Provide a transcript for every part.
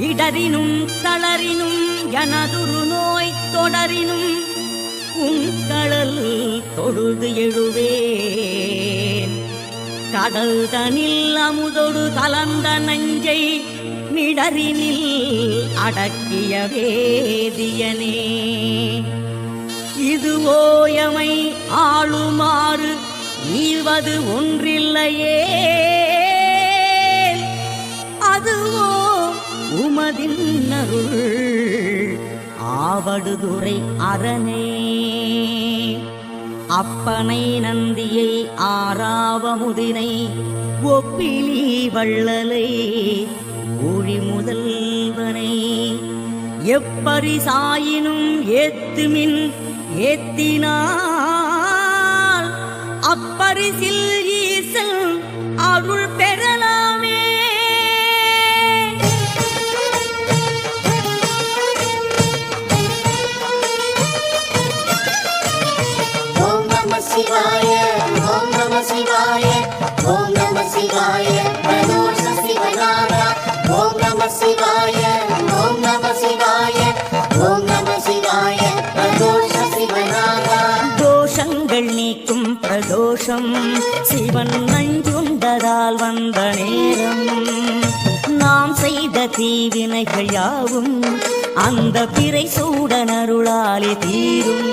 இடரினும் தளரினும் எனதுரு நோய் தொடரினும் உங்கடல் தொழுது எழுவேன். கடல் தனில் அமுதொடு கலந்த நஞ்சை நிடரினில் அடக்கிய வேதியனே. இது ஓயமை ஆளுமாறு ஈவது ஒன்றில்லையே. அதுவோ உமதின் அருள் ஆவடுதுறை அரணே. அப்பனை நந்தியை ஆறாவமுதினை ஒப்பிலி வள்ளலை ஊழி முதல்வனை. எப்பரிசாயினும் ஏத்துமின் ஏத்தினால் அப்பரிசில் ஓம் நம சிவாய ஓம் நம சிவாய ஓம் நம சிவாய பிரதோஷ சிவநாதா. ஓம் நம சிவாய ஓம் நம சிவாய ஓம் தோஷங்கள் நீக்கும் பிரதோஷம் சிவன் நஞ்சுண்டதால் வந்த நேரம். நாம் செய்த தீவினைகள் யாவும் அந்த பிறை சூடனருளாலே தீரும்.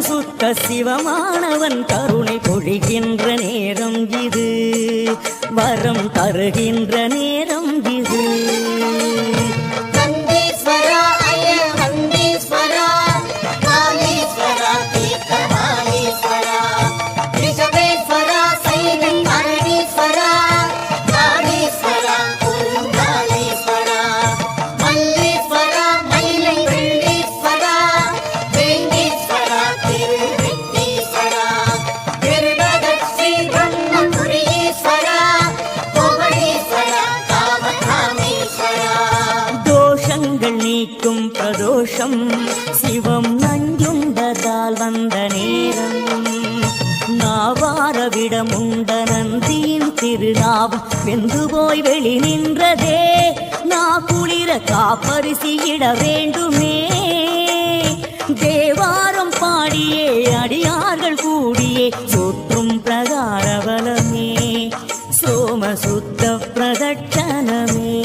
சுத்த சிவமானவன் கருணை பொழிகின்ற நேரம் இது. வரம் தருகின்ற நேரம் வந்த நேரம். நாவாரவிடம் உண்ட நந்தியின் திருநாவம். வெந்து போய் வெளி நின்றதே. நா குளிர காப்பரிசியிட வேண்டுமே. தேவாரம் பாடியே அடியார்கள் கூடியே சொற்றும் பிரகாரவலமே சோமசுத்த பிரதட்சணமே.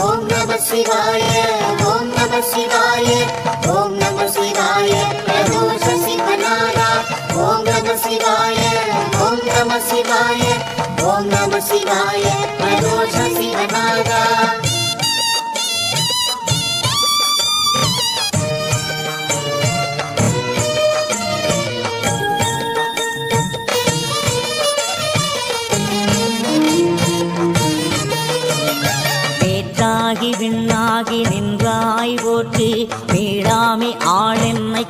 ஓம் நம சிவாய ஓம் நம சிவாய ஓம் நம சிவாய. ஓம் நம சிவாய ஓம் நம சிவாய பிரதோஷ சிவநாதா. விண்ணாகி நின்றாய் போற்றி மீளாமை ஆளென்னை